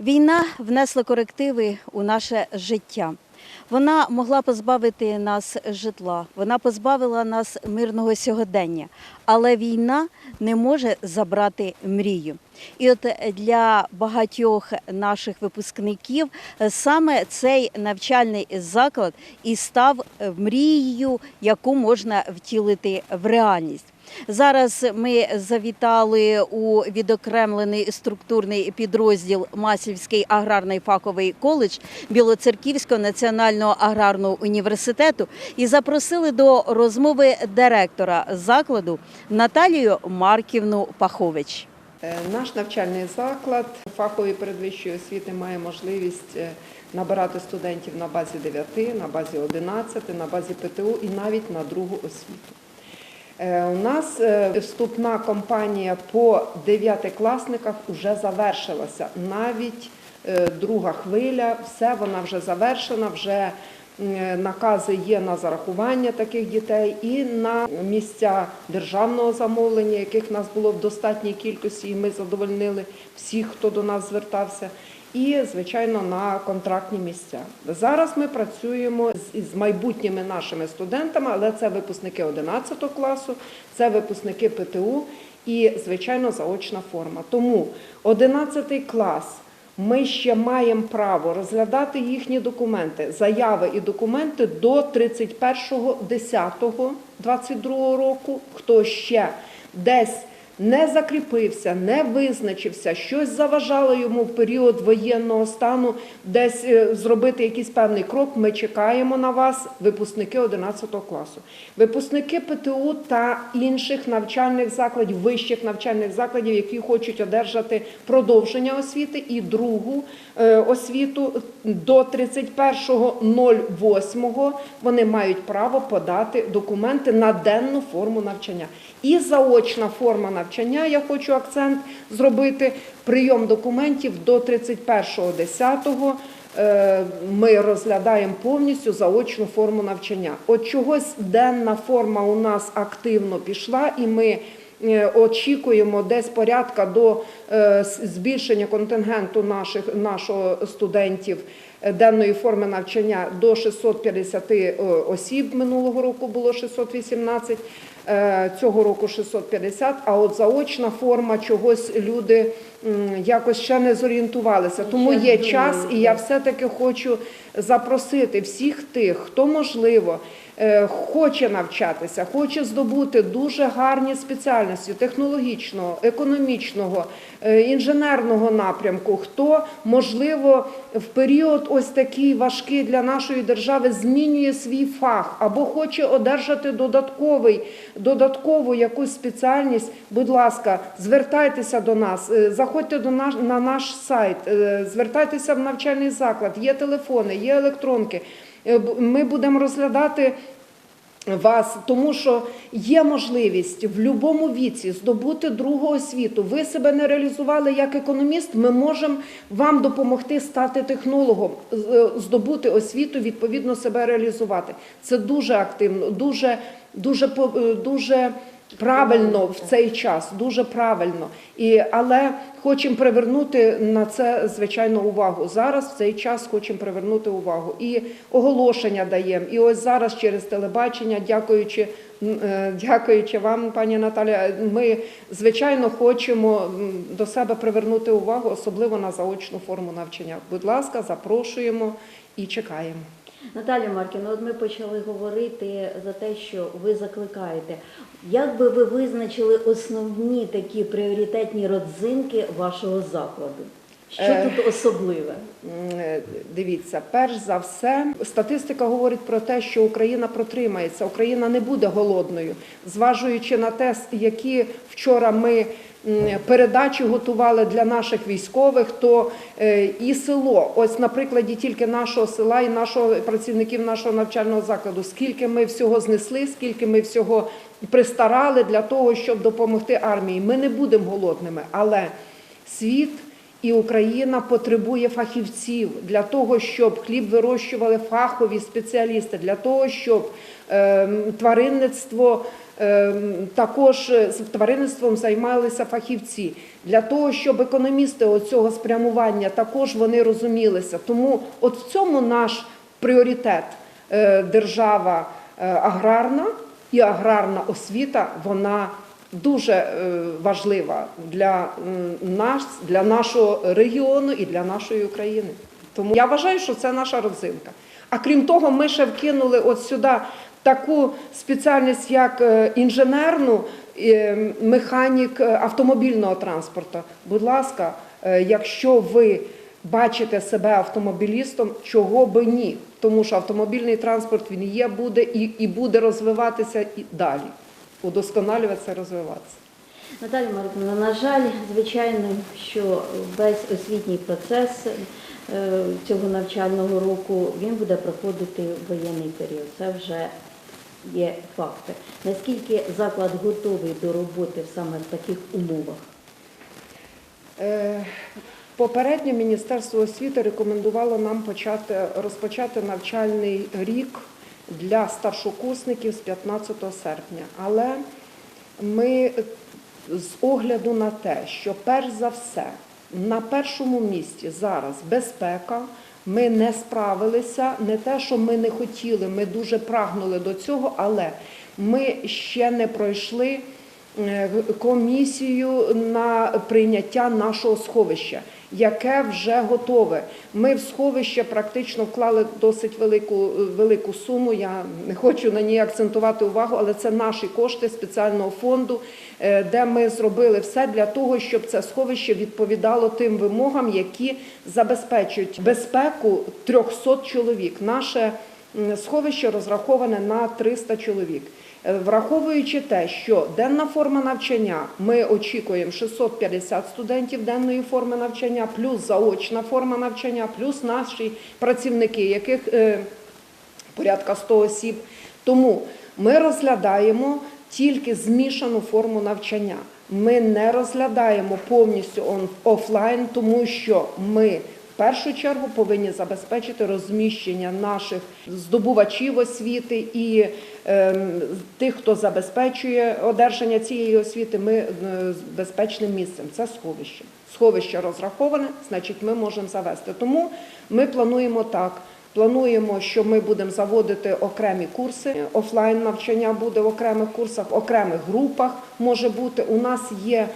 Війна внесла корективи у наше життя. Вона могла позбавити нас житла, вона позбавила нас мирного сьогодення, але війна не може забрати мрію. І от для багатьох наших випускників саме цей навчальний заклад і став мрією, яку можна втілити в реальність. Зараз ми завітали у відокремлений структурний підрозділ Маслівський аграрний фаховий коледж Білоцерківського національного аграрного університету і запросили до розмови директора закладу Наталію Марківну Пахович. Е, Наш навчальний заклад фахової передвищої освіти має можливість е, набирати студентів на базі 9, на базі 11, на базі ПТУ і навіть на другу освіту. Е, У нас е, вступна кампанія по дев'ятикласниках вже завершилася. Навіть е, друга хвиля, все вона вже завершена, вже накази є на зарахування таких дітей і на місця державного замовлення, яких нас було в достатній кількості, і ми задовольнили всіх, хто до нас звертався. І, звичайно, на контрактні місця. Зараз ми працюємо з, майбутніми нашими студентами, але це випускники 11 класу, це випускники ПТУ і, звичайно, заочна форма. Тому 11 клас ми ще маємо право розглядати їхні документи, заяви і документи до 31.10.22 року. Хто ще десь не закріпився, не визначився, щось заважало йому в період воєнного стану десь е, зробити якийсь певний крок. Ми чекаємо на вас, випускники 11 класу. Випускники ПТУ та інших навчальних закладів, вищих навчальних закладів, які хочуть одержати продовження освіти і другу е, освіту до 31.08 вони мають право подати документи на денну форму навчання. І заочна форма навчання, я хочу акцент зробити, прийом документів до 31.10 е, ми розглядаємо повністю заочну форму навчання. От чогось денна форма у нас активно пішла, і ми е, очікуємо десь порядка до е, збільшення контингенту наших нашого студентів денної форми навчання до 650 е, осіб. Минулого року було 618, е, цього року 650, а от заочна форма чогось люди якось ще не зорієнтувалися. Тому є час, і я все-таки хочу запросити всіх тих, хто можливо е, хоче навчатися, хоче здобути дуже гарні спеціальності технологічного, економічного, інженерного напрямку, хто можливо в період ось такий важкий для нашої держави змінює свій фах або хоче одержати додатковий, додаткову якусь спеціальність. Будь ласка, звертайтеся до нас, е, заходьте до наш на наш сайт, е, звертайтеся в навчальний заклад. Є телефони, є електронки. Е, Ми будемо розглядати вас, тому що є можливість в будь-якому віці здобути другу освіту. Ви себе не реалізували як економіст. Ми можемо вам допомогти стати технологом, е, здобути освіту, відповідно себе реалізувати. Це дуже активно, дуже, дуже, е, дуже правильно в цей час, дуже правильно. І, але хочемо привернути на це звичайно увагу. Зараз в цей час хочемо привернути увагу. І оголошення даємо. І ось зараз через телебачення, дякуючи. е, Дякуючи вам, пані Наталя, ми звичайно хочемо до себе привернути увагу, особливо на заочну форму навчання. Будь ласка, запрошуємо і чекаємо. Наталя Марківна, от ми почали говорити за те, що ви закликаєте. Як би ви визначили основні такі пріоритетні родзинки вашого закладу? Що Е, тут особливе? Е, Дивіться, перш за все, статистика говорить про те, що Україна протримається, Україна не буде голодною, зважуючи на те, які вчора ми передачі готували для наших військових, то е, і село, ось на прикладі тільки нашого села і нашого працівників нашого навчального закладу, скільки ми всього знесли, скільки ми всього пристарали для того, щоб допомогти армії. Ми не будемо голодними, але світ. І Україна потребує фахівців для того, щоб хліб вирощували фахові спеціалісти, для того, щоб ем, тваринництво також з тваринництвом займалися фахівці. Для того, щоб економісти оцього спрямування також вони розумілися. Тому от в цьому наш пріоритет Е, держава е, аграрна і аграрна освіта, вона дуже е, важлива для нас, для нашого регіону і для нашої України. Тому я вважаю, що це наша родзинка. А крім того, ми ще вкинули от сюди таку спеціальність, як е, інженерну е, механік е, автомобільного транспорту. Будь ласка, якщо ви бачите себе автомобілістом, чого би ні? Тому що автомобільний транспорт він є, буде і, і буде розвиватися і далі, удосконалюватися, розвиватися. Наталя Марківна, на жаль, звичайно, що весь освітній процес цього навчального року він буде проходити в воєнний період. Це вже є факти. Наскільки заклад готовий до роботи саме в таких умовах? Е, Попередньо Міністерство освіти рекомендувало нам почати розпочати навчальний рік для старшокурсників з 15 серпня. Але ми з огляду на те, що перш за все на першому місці зараз безпека. Ми не справилися, не те, що ми не хотіли, ми дуже прагнули до цього, але ми ще не пройшли комісію на прийняття нашого сховища, яке вже готове. Ми в сховище практично вклали досить велику, велику суму. Я не хочу на ній акцентувати увагу, але це наші кошти спеціального фонду, е, де ми зробили все для того, щоб це сховище відповідало тим вимогам, які забезпечують безпеку 300 чоловік. Наше сховище розраховане на 300 чоловік. Е, Враховуючи те, що денна форма навчання, ми очікуємо 650 студентів денної форми навчання, плюс заочна форма навчання, плюс наші працівники, яких е, порядка 100 осіб. Тому ми розглядаємо тільки змішану форму навчання. Ми не розглядаємо повністю офлайн, тому що ми в першу чергу повинні забезпечити розміщення наших здобувачів освіти і ем, тих, хто забезпечує одержання цієї освіти, ми е, безпечним місцем. Це сховище. Сховище розраховане, значить, ми можемо завести. Тому ми плануємо так. Плануємо, що ми будемо заводити окремі курси. Офлайн навчання буде в окремих курсах, в окремих групах може бути. У нас є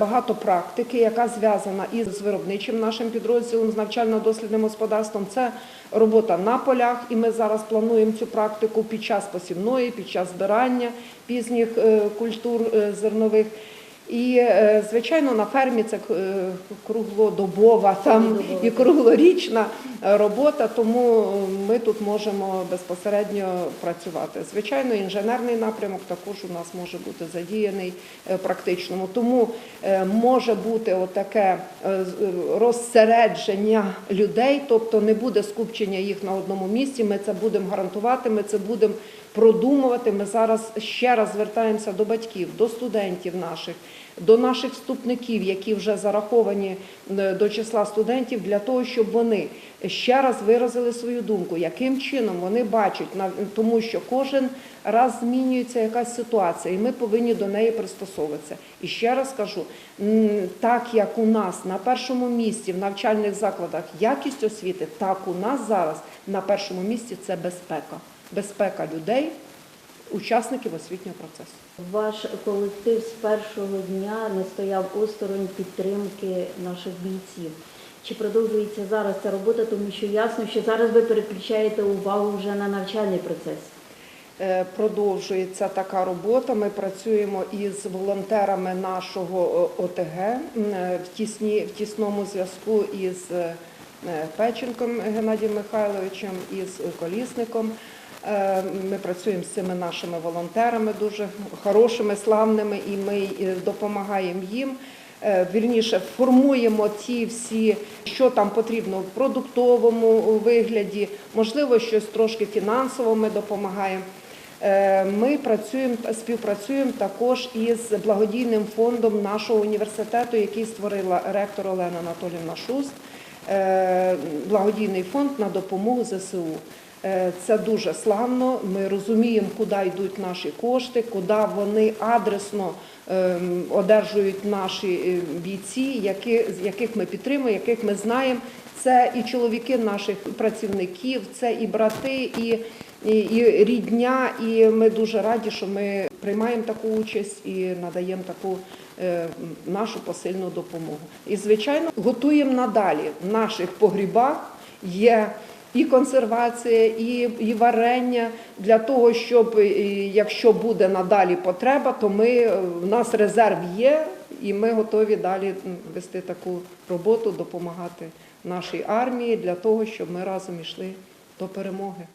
багато практики, яка зв'язана із виробничим нашим підрозділом, з навчально-дослідним господарством. Це робота на полях, і ми зараз плануємо цю практику під час посівної, під час збирання пізніх е, культур е, зернових. І, е, звичайно, на фермі це е, круглодобова там і круглорічна е, робота, тому ми тут можемо безпосередньо працювати. Звичайно, інженерний напрямок також у нас може бути задіяний практичному. Тому може бути отаке розсередження людей, тобто не буде скупчення їх на одному місці. Ми це будемо гарантувати, ми це будемо продумувати. Ми зараз ще раз звертаємося до батьків, до студентів наших, до наших вступників, які вже зараховані до числа студентів, для того, щоб вони ще раз виразили свою думку, яким чином вони бачать, тому що кожен раз змінюється якась ситуація, і ми повинні до неї пристосовуватися. І ще раз кажу, так як у нас на першому місці в навчальних закладах якість освіти, так у нас зараз на першому місці це безпека. Безпека людей, учасників освітнього процесу. Ваш колектив з першого дня не стояв осторонь підтримки наших бійців. Чи продовжується зараз ця робота, тому що ясно, що зараз ви переключаєте увагу вже на навчальний процес. Е, Продовжується така робота. Ми працюємо із волонтерами нашого е, ОТГ е, в, тісні, в тісному зв'язку із Печенком Геннадієм Михайловичем, із Колісником. Е, Ми працюємо з цими нашими волонтерами, дуже хорошими, славними, і ми е, допомагаємо їм. Е, Вірніше формуємо ті всі, що там потрібно в продуктовому вигляді, можливо, щось трошки фінансово ми допомагаємо. Ми працюємо співпрацюємо також із благодійним фондом нашого університету, який створила ректор Олена Анатолівна Шуст, благодійний фонд на допомогу ЗСУ. Е, Це дуже славно. Ми розуміємо, куди йдуть наші кошти, куди вони адресно ем, одержують наші е, бійці, які, яких ми підтримуємо, яких ми знаємо. Це і чоловіки наших працівників, це і брати, і, і, і рідня. І ми дуже раді, що ми приймаємо таку участь і надаємо таку е, нашу посильну допомогу. І, звичайно, готуємо надалі в наших погрібах. Є і консервація, і, і варення для того, щоб якщо буде надалі потреба, то ми е, в нас резерв є, і ми готові далі вести таку роботу, допомагати нашій армії для того, щоб ми разом йшли до перемоги.